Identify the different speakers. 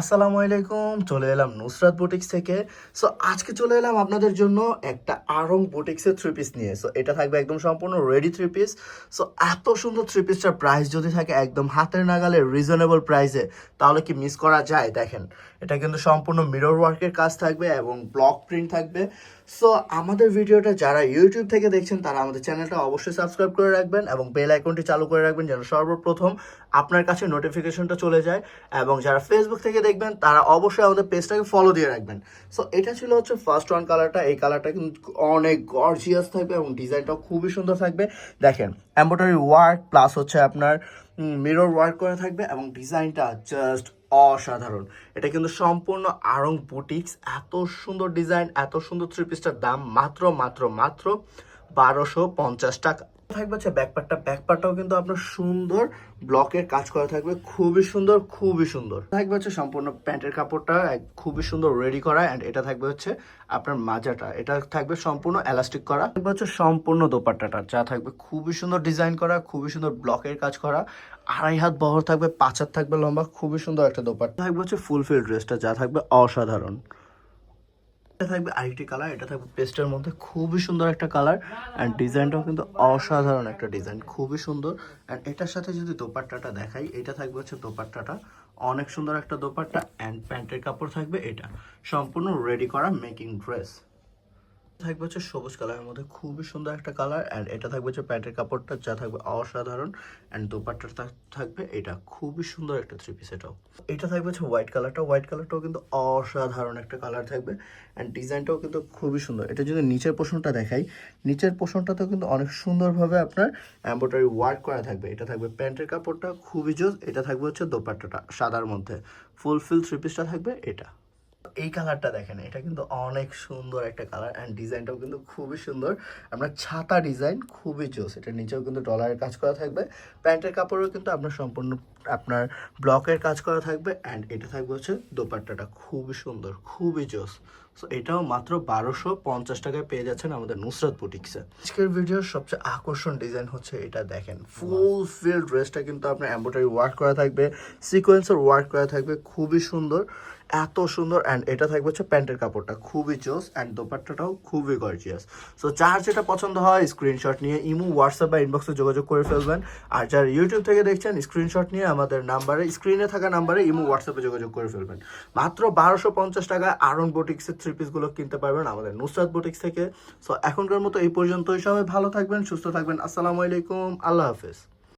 Speaker 1: আসসালামু আলাইকুম, চলে এলাম নুসরাত বুটিক্স থেকে। সো আজকে চলে এলাম আপনাদের জন্য একটা আরং বুটিক্সের থ্রি পিস নিয়ে। সো এটা থাকবে একদম সম্পূর্ণ রেডি থ্রি পিস সো এত সুন্দর থ্রি পিসটার প্রাইস যদি থাকে একদম হাতের নাগালে রিজনেবল প্রাইসে তাহলে কি মিস করা যায়? দেখেন, এটা কিন্তু সম্পূর্ণ মিরর ওয়ার্কের কাজ থাকবে এবং ব্লক প্রিন্ট থাকবে। সো আমাদের ভিডিওটা যারা ইউটিউব থেকে দেখছেন, তারা আমাদের চ্যানেলটা অবশ্যই সাবস্ক্রাইব করে রাখবেন এবং বেল আইকনটি চালু করে রাখবেন যেন সর্বপ্রথম আপনার কাছে নোটিফিকেশনটা চলে যায়। এবং যারা ফেসবুক থেকে দেখবেন, তারা অবশ্যই আমাদের পেজটাকে ফলো দিয়ে রাখবেন। সো এটা ছিল হচ্ছে ফার্স্ট ওয়ান কালারটা এই কালারটা কিন্তু অনেক গর্জিয়াস থাকবে এবং ডিজাইনটাও খুবই সুন্দর থাকবে। দেখেন এম্ব্রয়ডারি ওয়ার্ক প্লাস হচ্ছে আপনার মিরর ওয়ার্ক করা থাকবে এবং ডিজাইনটা জাস্ট অসাধারণ। এটা কিন্তু সম্পূর্ণ আরং বুটিক্স এত সুন্দর ডিজাইন এত সুন্দর থ্রি পিসটার দাম মাত্র মাত্র মাত্র বারোশো পঞ্চাশ টাকা। থাকবে হচ্ছে ব্যাকপার্টটা ব্যাকপার্টটাও কিন্তু আপনার সুন্দর ব্লকের কাজ করা থাকবে, খুবই সুন্দর খুবই সুন্দর। থাকবে হচ্ছে সম্পূর্ণ প্যান্টের কাপড়টা খুবই সুন্দর রেডি করা অ্যান্ড এটা থাকবে হচ্ছে আপনার মাজাটা। এটা থাকবে সম্পূর্ণ এলাস্টিক করা। থাকবে হচ্ছে সম্পূর্ণ দোপাট্টাটা, যা থাকবে খুবই সুন্দর ডিজাইন করা, খুবই সুন্দর ব্লকের কাজ করা। আড়াই হাত বহর থাকবে, পাঁচ হাত থাকবে লম্বা, খুবই সুন্দর একটা দোপাট্টা। থাকবে হচ্ছে ফুলফিল ড্রেসটা যা থাকবে অসাধারণ। এটা থাকবে, আরেকটি কালার এটা থাকবে পেস্টের মধ্যে। খুবই সুন্দর একটা কালার অ্যান্ড ডিজাইনটাও কিন্তু অসাধারণ একটা ডিজাইন খুবই সুন্দর। অ্যান্ড এটার সাথে যদি দোপাট্টাটা দেখাই, এটা থাকবে হচ্ছে দোপাট্টাটা। অনেক সুন্দর একটা দোপাট্টা অ্যান্ড প্যান্টের কাপড় থাকবে এটা। সম্পূর্ণ রেডি করা মেকিং ড্রেস থাকবে হচ্ছে সবুজ কালারের মধ্যে। খুবই সুন্দর একটা কালার অ্যান্ড এটা থাকবে হচ্ছে প্যান্টের কাপড়টা যা থাকবে অসাধারণ অ্যান্ড দোপাট্টাটা থাকবে এটা। খুবই সুন্দর একটা থ্রি পিস এটাও। এটা থাকবে হচ্ছে হোয়াইট কালারটা হোয়াইট কালারটাও কিন্তু অসাধারণ একটা কালার থাকবে অ্যান্ড ডিজাইনটাও কিন্তু খুবই সুন্দর। এটা যদি নিচের পোষণটা দেখাই, নিচের পোষণটাতেও কিন্তু অনেক সুন্দরভাবে আপনার এম্ব্রয়ডারি ওয়ার্ক করা থাকবে। এটা থাকবে প্যান্টের কাপড়টা, খুবই জোস। এটা থাকবে হচ্ছে দোপাট্টাটা, সাদার মধ্যে। ফুল ফিল থ্রি পিসটা থাকবে এটা। এই কালারটা দেখেন, এটা কিন্তু অনেক সুন্দর একটা কালার অ্যান্ড ডিজাইনটাও কিন্তু খুবই সুন্দর। আপনার ছাতা ডিজাইন খুবই জোস এটা নিচেও কিন্তু ডলারের কাজ করা থাকবে। প্যান্টের কাপড়েও কিন্তু আপনার সম্পূর্ণ আপনার ব্লকের কাজ করা থাকবে অ্যান্ড এটা থাকবে হচ্ছে দোপাট্টাটা। খুবই সুন্দর, খুবই জোস। সো এটাও মাত্র বারোশো পঞ্চাশ টাকায় পেয়ে যাচ্ছেন আমাদের নুসরাত বুটিক্সে। আজকের ভিডিওর সবচেয়ে আকর্ষণ ডিজাইন হচ্ছে এটা দেখেন। ফুল ফিল ড্রেসটা কিন্তু আপনার এম্ব্রয়ডারি ওয়ার্ক করা থাকবে সিকোয়েন্সের ওয়ার্ক করা থাকবে, খুবই সুন্দর, এত সুন্দর অ্যান্ড এটা থাকবে হচ্ছে প্যান্টের কাপড়টা। খুবই জোস অ্যান্ড দোপাট্টাটাও খুবই গর্জিয়াস সো যার যেটা পছন্দ হয় স্ক্রিনশট নিয়ে ইমো হোয়াটসঅ্যাপ বা ইনবক্সে যোগাযোগ করে ফেলবেন। আর যারা ইউটিউব থেকে দেখছেন স্ক্রিনশট নিয়ে আমাদের নাম্বারে স্ক্রিনে থাকা নাম্বারে ইমো হোয়াটসঅ্যাপে যোগাযোগ করে ফেলবেন। মাত্র বারোশো পঞ্চাশ টাকা আরন বোটিক্সের থ্রি পিসগুলো কিনতে পারবেন আমাদের নুসরাত বোটিক্স থেকে। সো এখনকার মতো এই পর্যন্তই। সবাই ভালো থাকবেন, সুস্থ থাকবেন। আসসালামু আলাইকুম। আল্লাহ হাফেজ।